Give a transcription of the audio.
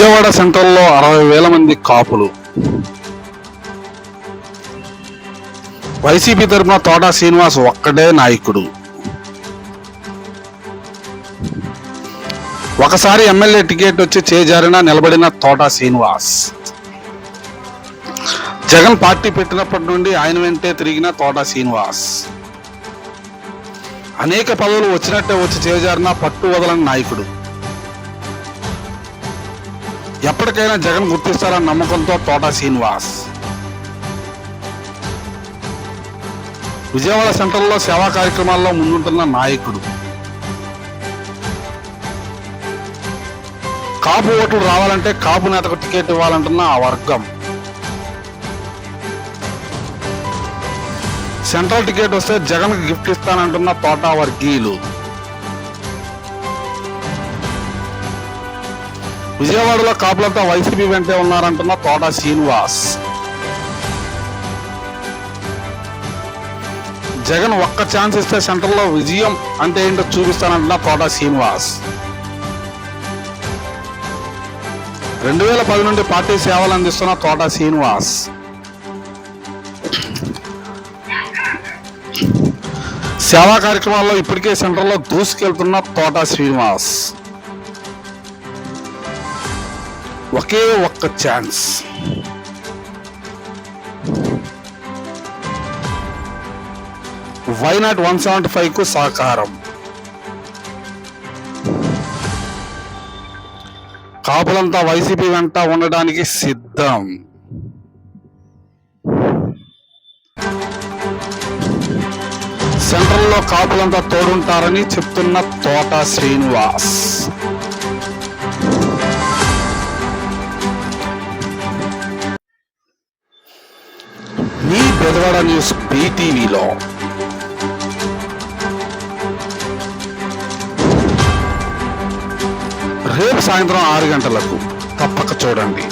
విజయవాడ సెంట్రల్లో అరవై వేల మంది కాపులు. వైసీపీ తరపున తోట శ్రీనివాస్ ఒక్కడే నాయకుడు. ఒకసారి ఎమ్మెల్యే టికెట్ వచ్చి చేజారిన నిలబడిన తోట శ్రీనివాస్. జగన్ పార్టీ పెట్టినప్పటి నుండి ఆయన వెంటే తిరిగిన తోట శ్రీనివాస్. అనేక పదవులు వచ్చినట్టే వచ్చి చేజారిన పట్టు వదలని నాయకుడు. ఎప్పటికైనా జగన్ గుర్తిస్తారన్న నమ్మకంతో తోట శ్రీనివాస్. విజయవాడ సెంటర్లో సేవా కార్యక్రమాల్లో ముందుంటున్న నాయకుడు. కాపు ఓట్లు రావాలంటే కాపు నేతకు టికెట్ ఇవ్వాలంటున్న ఆ వర్గం. సెంట్రల్ టికెట్ వస్తే జగన్కి గిఫ్ట్ ఇస్తానంటున్న తోట వర్గీయులు. విజయవాడలో కాపులంతా వైసీపీ వెంటే ఉన్నారంటున్న తోట శ్రీనివాస్. జగన్ ఒక్క ఛాన్స్ ఇస్తే సెంటర్లో విజయం అంటే ఏంటో చూపిస్తానంటున్న తోట శ్రీనివాస్. రెండు వేల పది నుండి పార్టీ సేవలు అందిస్తున్న తోట శ్రీనివాస్. సేవా కార్యక్రమాల్లో ఇప్పటికే సెంటర్లో దూసుకెళ్తున్న తోట శ్రీనివాస్. ఒకే ఒక్క chance. Why not one seventy ఫైవ్కు సహకారం కాపులంతా వైసీపీ వెంట ఉండడానికి సిద్ధం. సెంట్రల్లో కాపులంతా తోడుంటారని చెప్తున్న తోట శ్రీనివాస్. పెదవాడ న్యూస్ బీటీవీలో. రేపు సాయంత్రం ఆరు గంటలకు తప్పక చూడండి.